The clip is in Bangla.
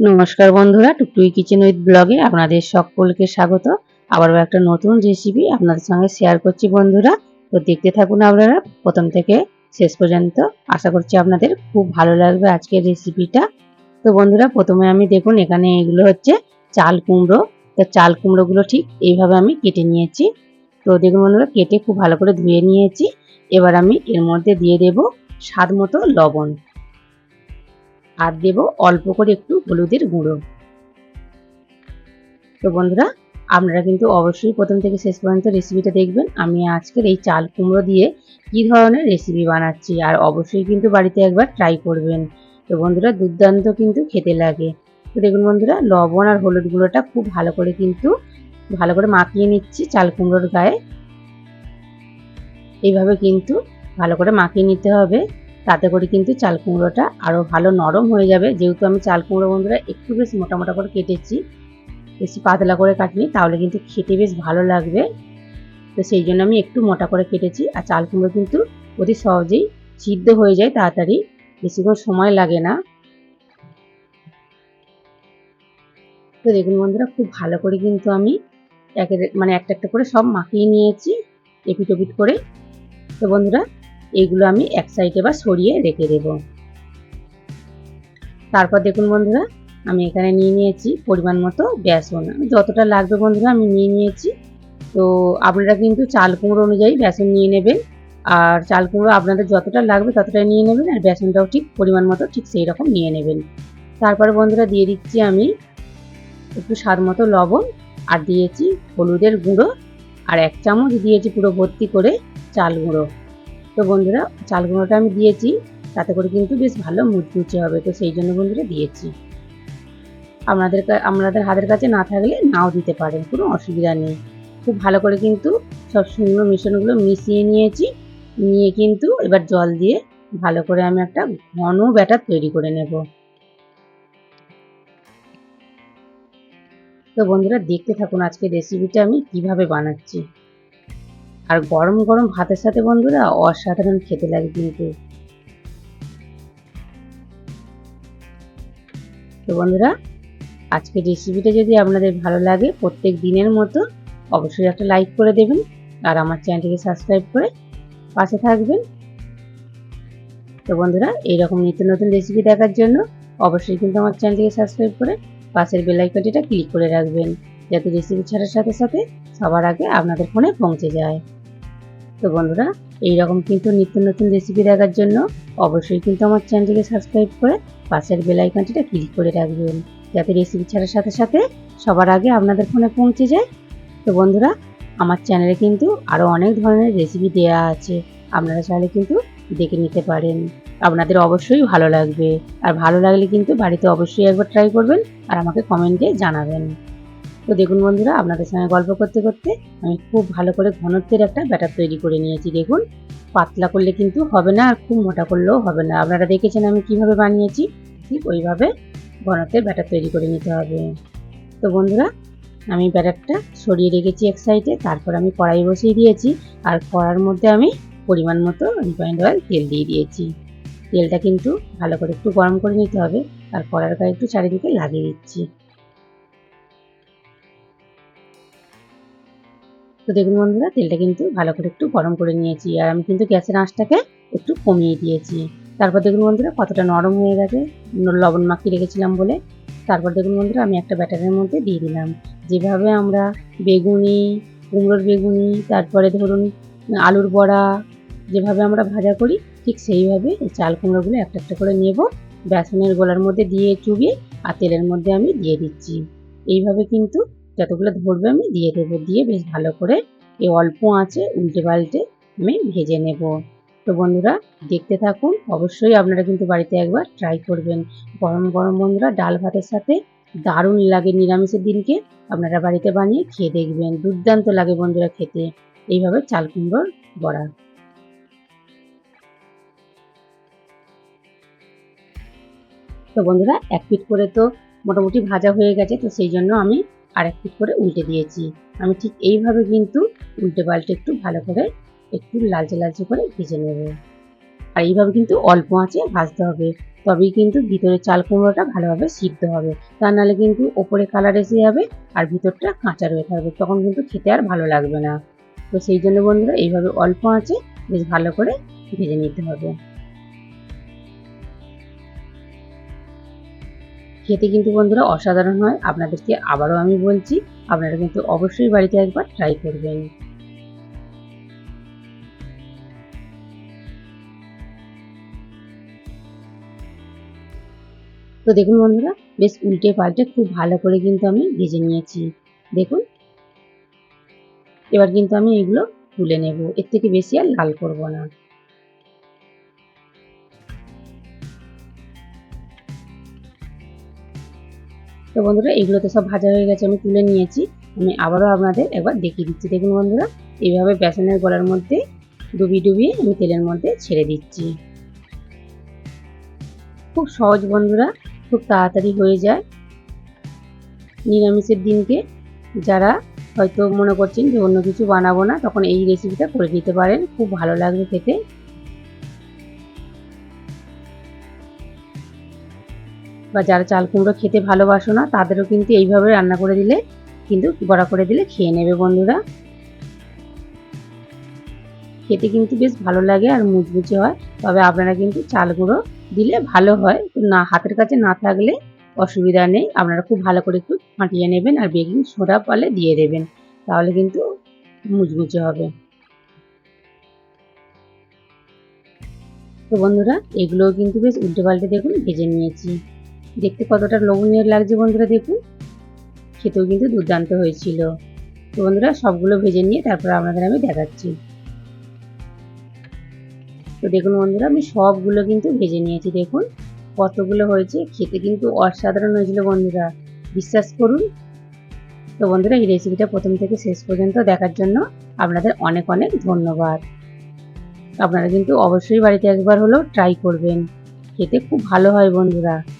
নমস্কার বন্ধুরা টুকটুই কিচেন উইথ ব্লগে আপনাদের সকলকে স্বাগত। আবারও একটা নতুন রেসিপি আপনাদের সঙ্গে শেয়ার করছি বন্ধুরা। তো দেখতে থাকুন আপনারা, প্রথম থেকে শেষ পর্যন্ত। আশা করছি আপনাদের খুব ভালো লাগবে আজকের রেসিপিটা তো বন্ধুরা, প্রথমে আমি দেখুন, এখানে এগুলো হচ্ছে চাল কুমড়ো। তো চাল কুমড়োগুলো ঠিক এইভাবে আমি কেটে নিয়েছি। তো দেখুন বন্ধুরা, কেটে খুব ভালো করে ধুয়ে নিয়েছি। এবার আমি এর মধ্যে দিয়ে দেব স্বাদ মতো লবণ। আর দেব অল্প করে একটু হলুদের গুঁড়ো। তো বন্ধুরা, আপনারা কিন্তু অবশ্যই প্রথম থেকে শেষ পর্যন্ত রেসিপিটা দেখবেন। আমি আজকের এই চাল কুমড়ো দিয়ে কি ধরনের রেসিপি বানাচ্ছি আর অবশ্যই কিন্তু বাড়িতে একবার ট্রাই করবেন। তো বন্ধুরা, দুর্দান্ত কিন্তু খেতে লাগে। তো দেখুন বন্ধুরা, লবণ আর হলুদ গুঁড়োটা খুব ভালো করে কিন্তু ভালো করে মাখিয়ে নিচ্ছি চাল কুমড়োর গায়ে। এইভাবে কিন্তু ভালো করে মাখিয়ে নিতে হবে। তাতে করে কিন্তু চাল কুমড়োটা আরও ভালো নরম হয়ে যাবে। যেহেতু আমি চাল কুমড়ো বন্ধুরা একটু বেশ মোটা মোটা করে কেটেছি, বেশি পাতলা করে কাটিনি, তাহলে কিন্তু খেতে বেশ ভালো লাগবে। তো সেই জন্য আমি একটু মোটা করে কেটেছি। আর চাল কুমড়ো কিন্তু অতি সহজেই সিদ্ধ হয়ে যায় তাড়াতাড়ি, বেশিক্ষণ সময় লাগে না। তো দেখুন বন্ধুরা, খুব ভালো করে কিন্তু আমি একে মানে একটা একটা করে সব মাখিয়ে নিয়েছি, এপিট ওপিট করে। তো বন্ধুরা এইগুলো আমি এক সাইডে বা সরিয়ে রেখে দেব। তারপর দেখুন বন্ধুরা, আমি এখানে নিয়ে নিয়েছি পরিমাণ মতো বেসন। যতটা লাগবে বন্ধুরা আমি নিয়ে নিয়েছি। তো আপনারা কিন্তু চাল কুমড়ো অনুযায়ী বেসন নিয়ে নেবেন। আর চাল কুমড়ো আপনাদের যতটা লাগবে ততটাই নিয়ে নেবেন আর বেসনটাও ঠিক পরিমাণ মতো ঠিক সেই রকম নিয়ে নেবেন। তারপরে বন্ধুরা দিয়ে দিচ্ছি আমি একটু স্বাদ মতো লবণ আর দিয়েছি হলুদের গুঁড়ো আর এক চামচ দিয়েছি পুরো ভর্তি করে চাল গুঁড়ো। তো বন্ধুরা চাল গুঁড়োটা আমি দিয়েছি, তাতে করে কিন্তু বেশ ভালো মুচমুচে হবে, তো সেই জন্য বন্ধুরা দিয়েছি। আপনাদের আপনাদের হাতের কাছে না থাকলে নাও দিতে পারেন, কোনো অসুবিধা নেই। খুব ভালো করে কিন্তু সব শুকনো মিশ্রণগুলো মিশিয়ে নিয়েছি, নিয়ে কিন্তু এবার জল দিয়ে ভালো করে আমি একটা ঘন ব্যাটার তৈরি করে নেব। তো বন্ধুরা, দেখতে থাকুন আজকে রেসিপিটা আমি কীভাবে বানাচ্ছি। আর গরম গরম ভাতের সাথে বন্ধুরা অসাধারণ খেতে লাগে কিন্তু। তো বন্ধুরা, আজকের রেসিপিটা যদি আপনাদের ভালো লাগে, প্রত্যেক দিনের মতো অবশ্যই একটা লাইক করে দেবেন আর আমার চ্যানেলটিকে সাবস্ক্রাইব করে পাশে থাকবেন। তো বন্ধুরা, এইরকম নিত্য নতুন রেসিপি দেখার জন্য অবশ্যই কিন্তু আমার চ্যানেলটিকে সাবস্ক্রাইব করে পাশের বেলাইকনটিটা ক্লিক করে রাখবেন, যাতে রেসিপি ছাড়ার সাথে সাথে সবার আগে আপনাদের ফোনে পৌঁছে যায়। তো বন্ধুরা, এইরকম কিন্তু নিত্য নতুন রেসিপি দেখার জন্য অবশ্যই কিন্তু আমার চ্যানেলটিকে সাবস্ক্রাইব করে পাশের বেল আইকনটিটা ক্লিক করে রাখবেন। যাতে রেসিপি ছাড়ার সাথে সাথে সবার আগে আপনাদের ফোনে পৌঁছে যায়। তো বন্ধুরা, আমার চ্যানেলে কিন্তু আরও অনেক ধরনের রেসিপি দেওয়া আছে। আপনারা চাইলে কিন্তু দেখে নিতে পারেন। আপনাদের অবশ্যই ভালো লাগবে। আর ভালো লাগলে কিন্তু বাড়িতে অবশ্যই একবার ট্রাই করবেন আর আমাকে কমেন্টে জানাবেন। তো দেখুন বন্ধুরা, আপনাদের সঙ্গে গল্প করতে করতে আমি খুব ভালো করে ঘনত্বের একটা ব্যাটার তৈরি করে নিয়েছি। দেখুন, পাতলা করলে কিন্তু হবে না আর খুব মোটা করলেও হবে না। আপনারা দেখেছেন আমি কীভাবে বানিয়েছি? ঠিক ওইভাবে ঘনত্বের ব্যাটার তৈরি করে নিতে হবে। তো বন্ধুরা, আমি ব্যাটারটা সরিয়ে রেখেছি এক সাইডে, তারপর আমি কড়াই বসিয়ে দিয়েছি আর কড়ার মধ্যে আমি পরিমাণ মতো রিফাইন্ড অয়েল, তেল দিয়ে দিয়েছি। তেলটা কিন্তু ভালো করে একটু গরম করে নিতে হবে। আর কড়ার গায়ে একটু চারিদিকে লাগিয়ে দিচ্ছি। তো দেখুন বন্ধুরা, তেলটা কিন্তু ভালো করে একটু গরম করে নিয়েছি। আর আমি কিন্তু গ্যাসের আঁচটাকে একটু কমিয়ে দিয়েছি। তারপর দেখুন বন্ধুরা, কতটা নরম হয়ে গেছে। লবণ মাখিয়ে রেখেছিলাম বলে। তারপর দেখুন বন্ধুরা, আমি একটা ব্যাটারের মধ্যে দিয়ে দিলাম। যেভাবে আমরা বেগুনি, কুমড়োর বেগুনি, তারপরে ধরুন আলুর বড়া যেভাবে আমরা ভাজা করি, ঠিক সেইভাবে এই চাল কুমড়োগুলো একটা একটা করে নেব। বেসনের গোলার মধ্যে দিয়ে চুবিয়ে আর তেলের মধ্যে আমি দিয়ে দিচ্ছি। এইভাবে কিন্তু যতগুলো ধরবে আমি দিয়ে দেবো। দিয়ে বেশ ভালো করে এই অল্প আঁচে উল্টে পাল্টে আমি ভেজে নেব। তো বন্ধুরা, দেখতে থাকুন। অবশ্যই আপনারা কিন্তু বাড়িতে একবার ট্রাই করবেন। গরম গরম বন্ধুরা, ডাল ভাতের সাথে দারুণ লাগে নিরামিষের দিনকে। আপনারা বাড়িতে বানিয়ে খেয়ে দেখবেন। দুর্দান্ত লাগে বন্ধুরা খেতে। এইভাবে চাল কুমড়োর বড়া। তো বন্ধুরা, এক পিট করে তো মোটামুটি ভাজা হয়ে গেছে। তো সেই জন্য আমি আর এক পিট করে উল্টে দিয়েছি। আমি ঠিক এইভাবে কিন্তু উল্টে পাল্টে একটু ভালো করে একটু লালচে লালচে করে ভেজে নেব। আর এইভাবে কিন্তু অল্প আঁচে ভাজতে হবে। তবেই কিন্তু ভিতরে চাল কুমড়োটা ভালোভাবে সিদ্ধ হবে। তা নাহলে কিন্তু ওপরে কালার এসে যাবে আর ভিতরটা কাঁচা রয়ে থাকবে। তখন কিন্তু খেতে আর ভালো লাগবে না। তো সেই জন্য বন্ধুরা এইভাবে অল্প আঁচে বেশ ভালো করে ভেজে নিতে হবে। খেতে কিন্তু বন্ধুরা অসাধারণ হয়। আপনাদেরকে আবারও আমি বলছি, আপনারা কিন্তু অবশ্যই বাড়িতে একবার ট্রাই করবেন। তো দেখুন বন্ধুরা, বেশ উল্টে পাল্টে খুব ভালো করে কিন্তু আমি ভেজে নিয়েছি। দেখুন। এবার কিন্তু আমি এগুলো তুলে নেব। এর থেকে বেশি আর লাল করব না। তো বন্ধুরা এগুলো তো সব ভাজা হয়ে গেছে, আমি তুলে নিয়েছি। আমি আবারও আপনাদের একবার দেখিয়ে দিচ্ছি। দেখুন বন্ধুরা, এইভাবে বেসনের গলার মধ্যে ডুবিয়ে ডুবিয়ে আমি তেলের মধ্যে ছেড়ে দিচ্ছি। খুব সহজ বন্ধুরা, খুব তাড়াতাড়ি হয়ে যায়। নিরামিষের দিনকে যারা হয়তো মনে করছেন যে অন্য কিছু বানাবো না, তখন এই রেসিপিটা করে নিতে পারেন। খুব ভালো লাগবে খেতে। বা যারা চাল কুমড়ো খেতে ভালোবাসো না, তাদেরও কিন্তু এইভাবে রান্না করে দিলে কিন্তু বড়া করে দিলে খেয়ে নেবে বন্ধুরা। খেতে কিন্তু বেশ ভালো লাগে আর মুচমুচে হয়, তবে আপনারা কিন্তু চাল গুঁড়ো দিলে ভালো হয়। না, হাতের কাছে না থাকলে অসুবিধা নেই, আপনারা খুব ভালো করে একটু ফাটিয়ে নেবেন আর বেকিং সোডা পালে দিয়ে দেবেন, তাহলে কিন্তু মুচমুচে হবে। তো বন্ধুরা, এগুলোও কিন্তু বেশ উল্টে পাল্টে দেখুন ভেজে নিয়েছি। দেখতে কতটা লোভনীয় লাগছে বন্ধুরা দেখুন। খেতেও কিন্তু দুর্দান্ত হয়েছিল। তো বন্ধুরা, সবগুলো ভেজে নিয়ে তারপর আপনাদের আমি দেখাচ্ছি। তো দেখুন বন্ধুরা, আমি সবগুলো কিন্তু ভেজে নিয়েছি। দেখুন, কতগুলো হয়েছে। খেতে কিন্তু অসাধারণ হয়েছিল বন্ধুরা। বিশ্বাস করুন। তো বন্ধুরা, এই রেসিপিটা প্রথম থেকে শেষ পর্যন্ত দেখার জন্য আপনাদের অনেক অনেক ধন্যবাদ। আপনারা কিন্তু অবশ্যই বাড়িতে একবার হলেও ট্রাই করবেন। খেতে খুব ভালো হয় বন্ধুরা।